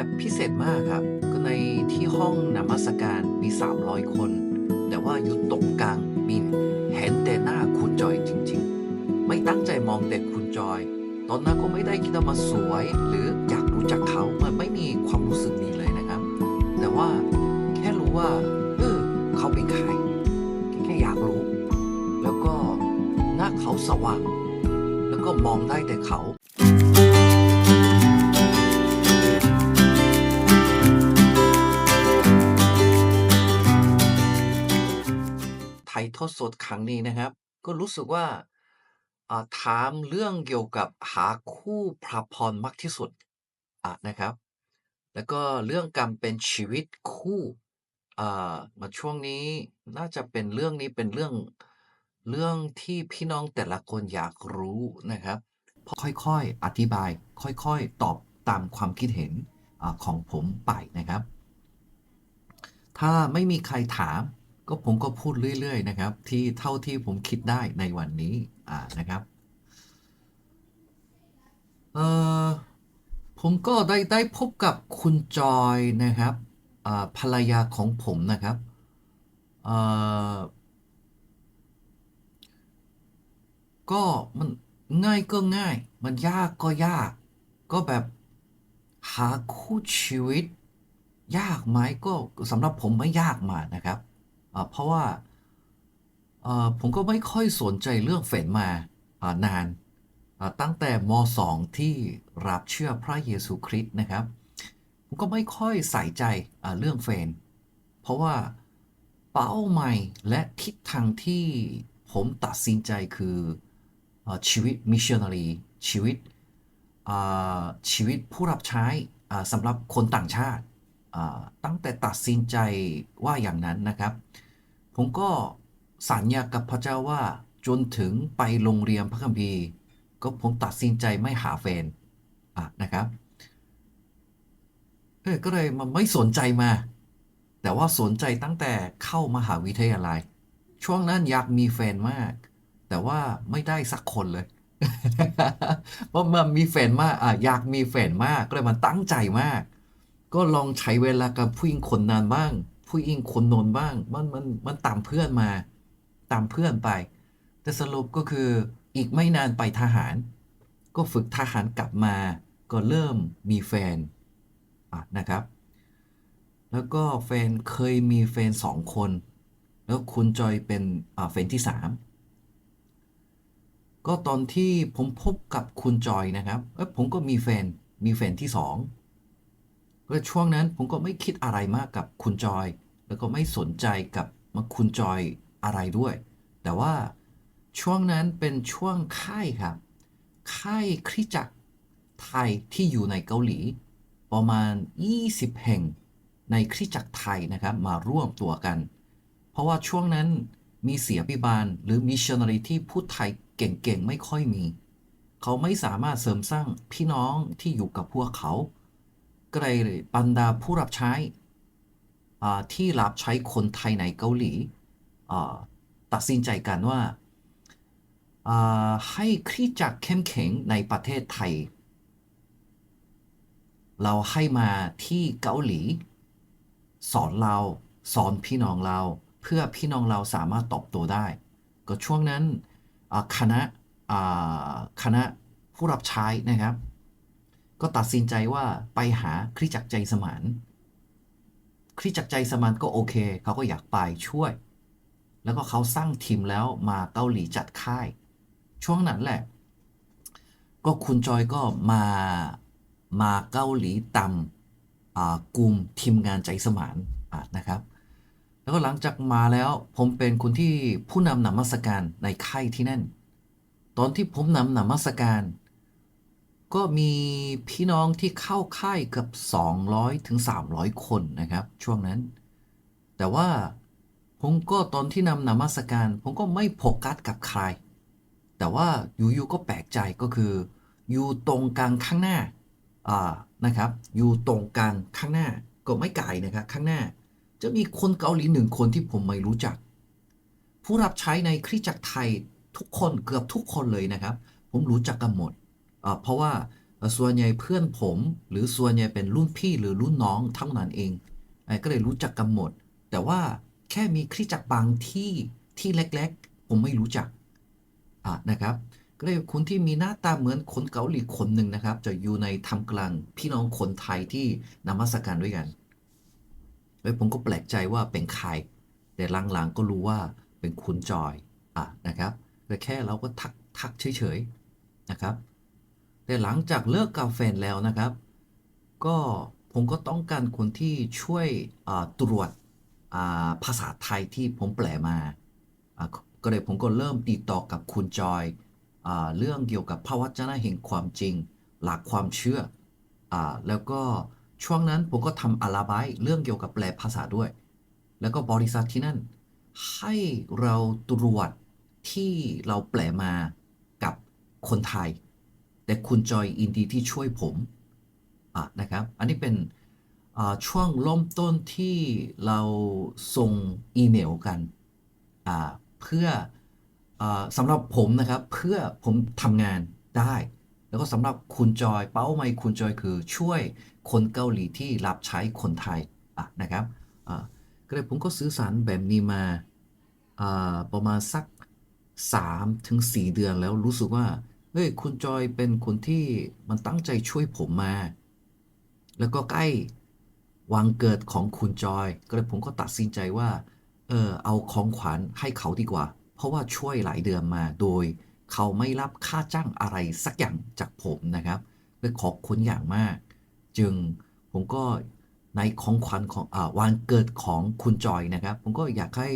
แบบพิเศษมากครับ ก็ในที่ห้องนมัสการมี 300 คน แต่ว่าอยู่ตรงกลางมีเห็นแต่หน้าคุณจอยจริง ๆ ไม่ตั้งใจมองแต่คุณจอย ตอนนั้นก็ไม่ได้คิดว่ามาสวย หรืออยากรู้จักเขามันไม่มีความรู้สึกนี้เลยนะครับ แต่ว่าแค่รู้ว่าเออเขาเป็นใครแค่อยากรู้ แล้วก็หน้าเขาสว่าง แล้วก็มองได้แต่เขา ทยทอดสดครั้งนี้นะครับ ก็รู้สึกว่าถามเรื่องเกี่ยวกับหาคู่พระพรมากที่สุดะนะครับ แล้วก็เรื่องการเป็นชีวิตคู่มาช่วงนี้น่าจะเป็นเรื่องนี้เป็นเรื่องเรื่องที่พี่น้องแต่ละคนอยากรู้นะครับค่อยๆอธิบาย ค่อยๆ ตอบตามความคิดเห็นอของผมไปนะครับ ถ้าไม่มีใครถาม ก็ผมก็พูดเรื่อย ๆ นะครับ ที่เท่าที่ผมคิดได้ในวันนี้อ่านะครับเออผมก็ได้ได้พบกับคุณจอยนะครับภรรยาของผมนะครับเออก็มันง่ายก็ง่าย มันยากก็ยาก ก็แบบหาคู่ชีวิต ยากไหมก็สำหรับผมไม่ยากมากนะครับ เพราะว่าผมก็ไม่ค่อยสนใจเรื่องแฟนมานาน ตั้งแต่ม .2 ที่รับเชื่อพระเยซูคริสต์นะครับ ผมก็ไม่ค่อยใส่ใจเรื่องแฟน เพราะว่าเป้าหมายและทิศทางที่ผมตัดสินใจคืออชีวิตมิชชันนารีชีวิตชีวิตผู้รับใช้สำหรับคนต่างชาติ ตั้งแต่ตัดสินใจว่าอย่างนั้นนะครับ ผมก็สัญญากับพระเจ้าว่าจนถึงไปโรงเรียนพระคัมภีร์ก็ผมตัดสินใจไม่หาแฟนะนะครับเออก็เลยมันไม่สนใจมา แต่ว่าสนใจตั้งแต่เข้ามหาวิทยาลัย ช่วงนั้นอยากมีแฟนมาก แต่ว่าไม่ได้สักคนเลยเพราะมันมีแฟนมากอะอยากมีแฟนมากก็เลยมันตั้งใจมาก ก็ลองใช้เวลากับผู้หญิงคนนั้นบ้าง ผู้หญิงคนโนนบ้าง มันมันมันตามเพื่อนมา ตามเพื่อนไป แต่สรุปก็คืออีกไม่นานไปทหาร ก็ฝึกทหารกลับมา ก็เริ่มมีแฟนอะนะครับ แล้วก็แฟนเคยมีแฟนสองคน แล้วคุณจอยเป็นแฟนที่สามก็ตอนที่ผมพบกับคุณจอยนะครับเอ้ยผมก็มีแฟนมีแฟนที่สอง ก็ช่วงนั้นผมก็ไม่คิดอะไรมากกับคุณจอย แล้วก็ไม่สนใจกับมาคุณจอยอะไรด้วย แต่ว่าช่วงนั้นเป็นช่วงค่ายครับ ค่ายคริจักรไทยที่อยู่ในเกาหลี ประมาณ 20 แห่งในคริจักรไทยนะครับมาร่วมตัวกัน เพราะว่าช่วงนั้นมีเสียบิบาลหรือมิชชันนารีที่พูดไทยเก่งๆ ไม่ค่อยมี เขาไม่สามารถเสริมสร้างพี่น้องที่อยู่กับพวกเขา เลยบรรดาผู้รับใช้ที่รับใช้คนไทยในเกาหลีตัดสินใจกันว่าให้คริจักรเข้มแข็งในประเทศไทย เราให้มาที่เกาหลี สอนเราสอนพี่น้องเราเพื่อพี่น้องเราสามารถตอบโตได้ ก็ช่วงนั้นคณะคณะผู้รับใช้นะครับ ก็ตัดสินใจว่าไปหาคริจักใจสมาน คริจักใจสมานก็โอเค เขาก็อยากไปช่วย แล้วก็เขาสร้างทีมแล้วมาเกาหลีจัดค่าย ช่วงนั้นแหละ ก็คุณจอยก็มามาเกาหลีตามกลุ่มทีมงานใจสมานะนะครับ แล้วก็หลังจากมาแล้วผมเป็นคนที่ผู้นำนมัสการในค่ายที่นั่น ตอนที่ผมนำนมัสการ ก็มีพี่น้องที่เข้าค่ายเกือบ 200ถึง300 คนนะครับ ช่วงนั้น แต่ว่าผมก็ตอนที่นำนมัสการผมก็ไม่โฟกัสกับใคร แต่ว่าอยู่ๆก็แปลกใจก็คือ อยู่ตรงกลางข้างหน้าอ่านะครับ อยู่ตรงกลางข้างหน้าก็ไม่ไกลนะครับข้างหน้า จะมีคนเกาหลีหนึ่งคนที่ผมไม่รู้จัก ผู้รับใช้ในคริสตจักรไทยทุกคนเกือบทุกคนเลยนะครับ ผมรู้จักกันหมด เพราะว่าส่วนใหญ่เพื่อนผม หรือส่วนใหญ่เป็นรุ่นพี่หรือรุ่นน้องเท่านั้นเองเอ่อก็เลยรู้จักกันหมด แต่ว่าแค่มีคริจักรบางที่ที่เล็กๆ ผมไม่รู้จักะนะครับ ก็เลยคนที่มีหน้าตาเหมือนคนเกาหลีคนหนึ่งนะครับ จะอยู่ในทำกลางพี่น้องคนไทยที่นมัสการด้วยกันแล้วผมก็แปลกใจว่าเป็นใคร แต่หลังๆก็รู้ว่าเป็นคุณจอยอะนะครับแต่แค่เราก็ทักทักเฉยๆนะครับ แต่หลังจากเลิกกับแฟนแล้วนะครับ ก็ผมก็ต้องการคนที่ช่วยตรวจภาษาไทยที่ผมแปลมาก็เลยผมก็เริ่มติดต่อกับคุณจอยอเรื่องเกี่ยวกับพระวจนะแห่งความจริง หลักความเชื่ออแล้วก็ช่วงนั้นผมก็ทำอาราไบเรื่องเกี่ยวกับแปลภาษาด้วย แล้วก็บริษัทที่นั่น ให้เราตรวจที่เราแปลมากับคนไทย แต่คุณจอยอินดีที่ช่วยผมะนะครับ อันนี้เป็นช่วงเริ่มต้นที่เราส่งอีเมลกันเพื่ออสำหรับผมนะครับเพื่อผมทำงานได้ แล้วก็สำหรับคุณจอยเป้าหมายคุณจอยคือช่วยคนเกาหลีที่รับใช้คนไทยะนะครับก็เลยผมก็สื่อสารแบบนี้มาประมาณสัก3ถึง4เดือนแล้วรู้สึกว่า ฮ้ยคุณจอยเป็นคนที่มันตั้งใจช่วยผมมา แล้วก็ใกล้วันเกิดของคุณจอย ก็เลยผมก็ตัดสินใจว่า เออเอาของขวัญให้เขาดีกว่า เพราะว่าช่วยหลายเดือนมาโดย เขาไม่รับค่าจ้างอะไรสักอย่างจากผมนะครับเลยขอบคุณอย่างมาก จึงผมก็ในของขวัญของอาวันเกิดของคุณจอยนะครับ ผมก็อยากให้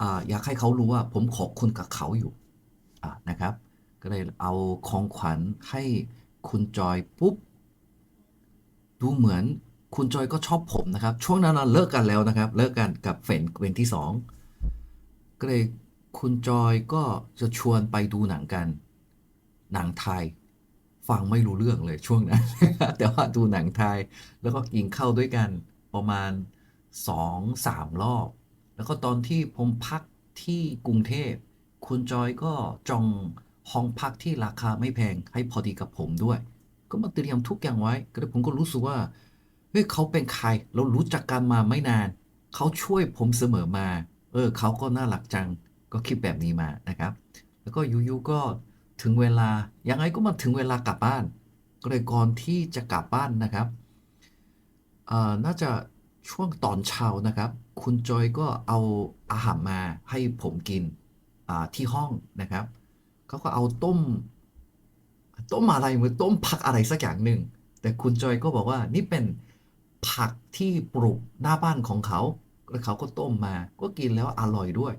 อ่าอยากให้เขารู้ว่าผมขอบคุณกับเขาอยู่อ่านะครับ ก็เลยเอาของขวัญให้คุณจอยปุ๊บ ดูเหมือนคุณจอยก็ชอบผมนะครับ ช่วงนั้นเราเลิกกันแล้วนะครับ เลิกกันกับแฟนเวนที่สองก็เลยคุณจอยก็จะชวนไปดูหนังกัน หนังไทย ฟังไม่รู้เรื่องเลยช่วงนั้น แต่ว่าดูหนังไทย แล้วก็กินข้าวด้วยกันประมาณสองสามรอบ แล้วก็ตอนที่ผมพักที่กรุงเทพ คุณจอยก็จอง ห้องพักที่ราคาไม่แพงให้พอดีกับผมด้วย ก็มาเตรียมทุกอย่างไว้ ก็เลยผมก็รู้สึกว่าเฮ้ยเขาเป็นใครเรารู้จักกันมาไม่นาน เขาช่วยผมเสมอมา เออเขาก็น่ารักจังก็คิดแบบนี้มานะครับ แล้วก็ยู่ๆก็ถึงเวลายังไงก็มาถึงเวลากลับบ้าน ก็เลยก่อนที่จะกลับบ้านนะครับน่าจะช่วงตอนเช้านะครับ คุณจอยก็เอาอาหารมาให้ผมกินที่ห้องนะครับ เขาก็เอาต้ม ต้มอะไรเหมือนต้มผักอะไรสักอย่างหนึ่ง แต่คุณจอยก็บอกว่านี่เป็นผักที่ปลูกหน้าบ้านของเขาแล้วเขาก็ต้มมา ก็กินแล้วอร่อยด้วย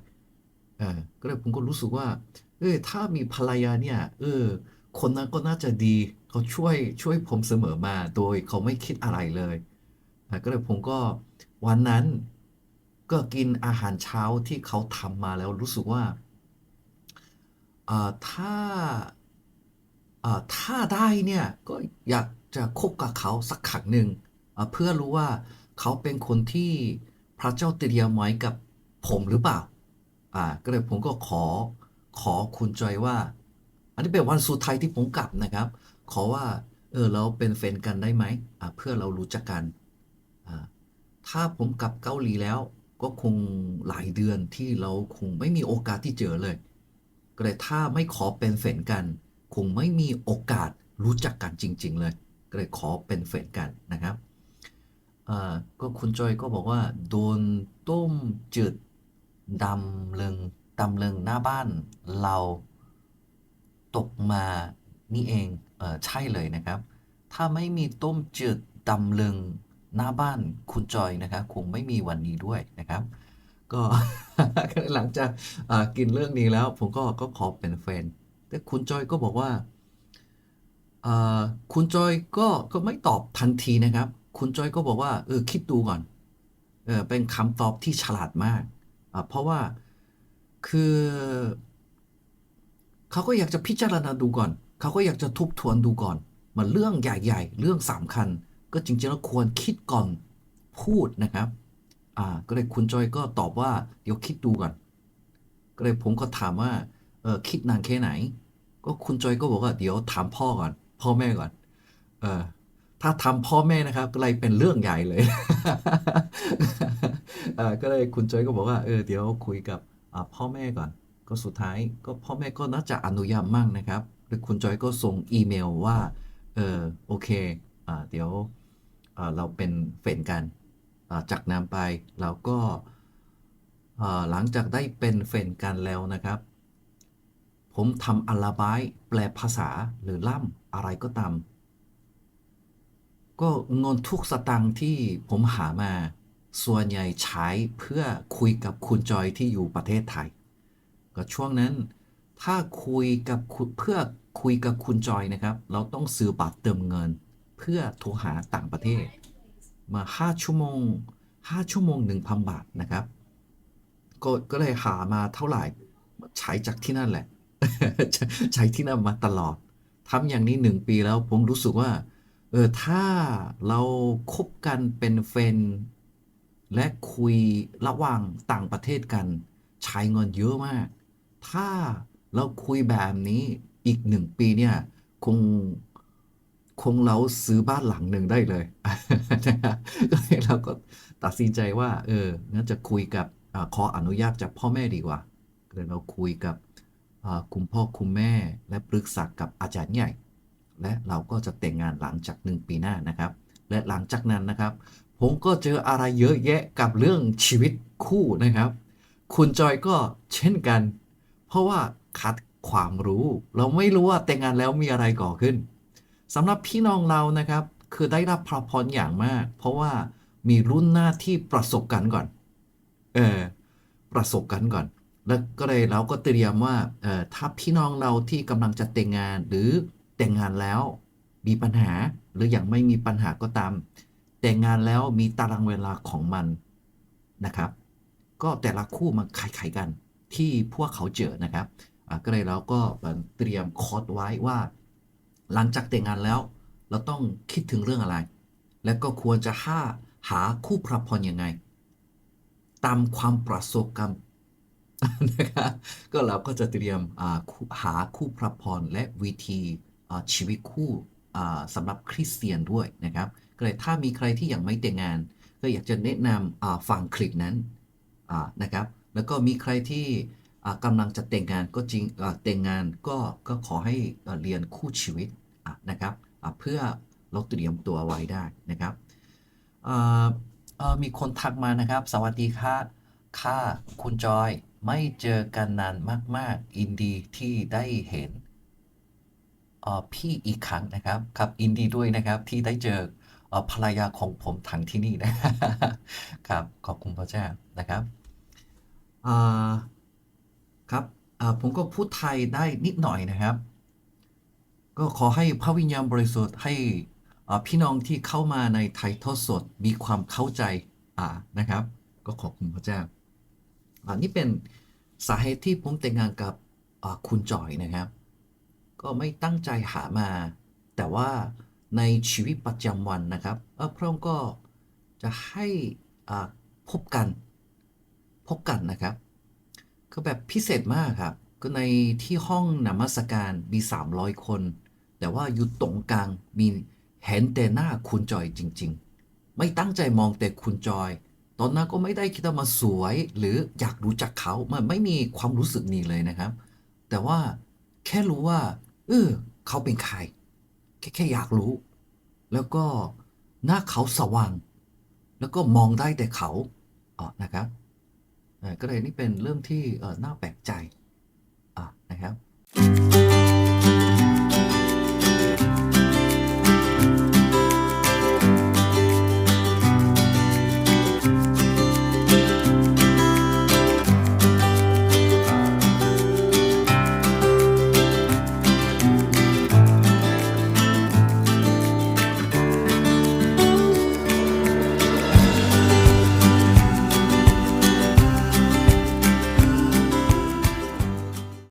เออก็เลยผมก็รู้สึกว่า เออถ้ามีภรรยาเนี่ย เออ คนนั้นก็น่าจะดีเขาช่วยช่วยผมเสมอมา โดยเขาไม่คิดอะไรเลยอะก็เลยผมก็วันนั้นก็กินอาหารเช้าที่เขาทำมาแล้วรู้สึกว่า ถ้าถ้าได้เนี่ยก็อยากจะคบกับเขาสักครั้งหนึ่งเพื่อรู้ว่าเขาเป็นคนที่พระเจ้าเตรียมไว้กับผมหรือเปล่าอ่าก็เลยผมก็ขอขอคุณจอยว่า อันนี้เป็นวันสุดท้ายที่ผมกลับนะครับ ขอว่าเออเราเป็นแฟนกันได้ไหมอ่าเพื่อเรารู้จักกันอ่าถ้าผมกลับเกาหลีแล้วก็คงหลายเดือนที่เราคงไม่มีโอกาสที่เจอเลย ก็เลยถ้าไม่ขอเป็นแฟนกัน คงไม่มีโอกาสรู้จักกันจริง ๆ เลย ก็เลยขอเป็นแฟนกันนะครับก็คุณจอยก็บอกว่า โดนต้มจืดดำเริงดำเริงหน้าบ้านเราตกมานี่เองเออใช่เลยนะครับ ถ้าไม่มีต้มจืดดำเริงหน้าบ้านคุณจอยนะครับคงไม่มีวันนี้ด้วยนะครับ ก็หลังจากกินเรื่องนี้แล้ว ผมก็ก็ขอเป็นแฟน แต่คุณจอยก็บอกว่าคุณจอยก็ก็ไม่ตอบทันทีนะครับ คุณจอยก็บอกว่าเออคิดดูก่อนเออเป็นคำตอบที่ฉลาดมากเพราะว่าคือเขาก็อยากจะพิจารณาดูก่อน เขาก็อยากจะทบทวนดูก่อน มันเรื่องใหญ่ ๆ เรื่องสำคัญ ก็จริงๆแล้วควรคิดก่อนพูดนะครับ อ่า ก็เลยคุณจอยก็ตอบว่า เดี๋ยวคิดดูก่อน ก็เลยผมก็ถามว่า เออคิดนานแค่ไหน ก็คุณจอยก็บอกว่า เดี๋ยวถามพ่อก่อน พ่อแม่ก่อนออ ถ้าทำพ่อแม่นะครับ ก็เลยเป็นเรื่องใหญ่เลย เออก็เลยคุณจอยก็บอกว่า เออ เดี๋ยวคุยกับพ่อแม่ก่อน ก็สุดท้ายก็พ่อแม่ก็น่าจะอนุญาตมั่งนะครับแล้วคุณจอยก็ส่งอีเมลว่า เออ โอเค อ่า เดี๋ยวเราเป็นแฟนกัน จากนั้นไป เราก็หลังจากได้เป็นแฟนกันแล้วนะครับ ผมทำอัลบายแปลภาษาหรือล่ำอะไรก็ตาม ก็เงินทุกสตางค์ที่ผมหามาส่วนใหญ่ใช้เพื่อคุยกับคุณจอยที่อยู่ประเทศไทย ก็ช่วงนั้นถ้าคุยกับเพื่อคุยกับคุณจอยนะครับ เราต้องซื้อบัตรเติมเงิน เพื่อโทรหาต่างประเทศ มา 5 ชั่วโมง 5 ชั่วโมง 1,000 บาทนะครับ ก็ก็เลยหามาเท่าไหร่ใช้จากที่นั่นแหละ ใช้ที่นั่นมาตลอดทำอย่างนี้หนึ่งปีแล้วผมรู้สึกว่าเออถ้าเราคบกันเป็นเฟนและคุยระหว่างต่างประเทศกันใช้เงินเยอะมาก ถ้าเราคุยแบบนี้อีกหนึ่งปีเนี่ยคง คงเราซื้อบ้านหลังหนึ่งได้เลยนะครับก็เลยเราก็ตัดสินใจว่า เอองั้นจะคุยกับอขออนุญาตจากพ่อแม่ดีกว่าเลยเราคุยกับคุณพ่อคุณแม่ และปรึกษากับอาจารย์ใหญ่ และเราก็จะแต่งงานหลังจากหนึ่งปีหน้านะครับ และหลังจากนั้นนะครับ ผมก็เจออะไรเยอะแยะกับเรื่องชีวิตคู่นะครับ คุณจอยก็เช่นกัน เพราะว่าขาดความรู้ เราไม่รู้ว่าแต่งงานแล้วมีอะไรก่อขึ้น สำหรับพี่น้องเรานะครับ คือได้รับพระพรอย่างมาก เพราะว่ามีรุ่นหน้าที่ประสบกันก่อน เออประสบกันก่อน แล้วก็เลยเราก็เตรียมว่าเออถ้าพี่น้องเราที่กำลังจะแต่งงานหรือแต่งงานแล้วมีปัญหาหรืออยังไม่มีปัญหาก็ตาม แต่งงานแล้วมีตารางเวลาของมันนะครับ ก็แต่ละคู่มันคล้ายๆกันที่พวกเขาเจอนะครับก็เลยเราก็เตรียมคอร์ดไว้ว่า หลังจากแต่งงานแล้ว เราต้องคิดถึงเรื่องอะไร และก็ควรจะหาหาคู่พระพรยังไง ตามความประสบการณ์นะครับก็เราก็จะเตรียมหาคู่พระพรและวิธีชีวิตคู่สำหรับคริสเตียนด้วยนะครับก็เลยถ้ามีใครที่ยังไม่แต่งงาน ก็อยากจะแนะนำฟังคลิปนั้นนะครับ แล้วก็มีใครที่ กำลังจะแต่งงานก็จริงแต่งงานก็ก็ขอให้เรียนคู่ชีวิตะนะครับเพื่อเราเตรียมตัวไว้ได้นะครับมีคนทักมานะครับ สวัสดีค่ะค่ะคุณจอยไม่เจอกันนานมาก ๆ อินดีที่ได้เห็นพี่อีกครั้งนะครับครับอินดีด้วยนะครับที่ได้เจออภรรยาของผมทางที่นี่นะครับขอบคุณพระเจ้านะครับ ครับผมก็พูดไทยได้นิดหน่อยนะครับ ก็ขอให้พระวิญญาณบริสุทธิ์ให้พี่น้องที่เข้ามาในไทยทอดสดมีความเข้าใจนะครับ ก็ขอบคุณพระเจ้าอันนี้เป็นสาเหตุที่ผมแต่งงานกับคุณจอยนะครับ ก็ไม่ตั้งใจหามา แต่ว่าในชีวิตประจำวันนะครับพระองค์ก็จะให้พบกัน พบกันนะครับ ก็แบบพิเศษมากครับ ก็ในที่ห้องนมัสการมี 300 คน แต่ว่าอยู่ตรงกลางมีเห็นแต่หน้าคุณจอยจริง ๆ ไม่ตั้งใจมองแต่คุณจอย ตอนนั้นก็ไม่ได้คิดว่ามาสวย หรืออยากรู้จักเขามันไม่มีความรู้สึกนี้เลยนะครับ แต่ว่าแค่รู้ว่า เออเขาเป็นใคร แค่แค่อยากรู้ แล้วก็หน้าเขาสว่าง แล้วก็มองได้แต่เขาอ๋อนะครับ ก็เลยนี่เป็นเรื่องที่น่าแปลกใจนะครับ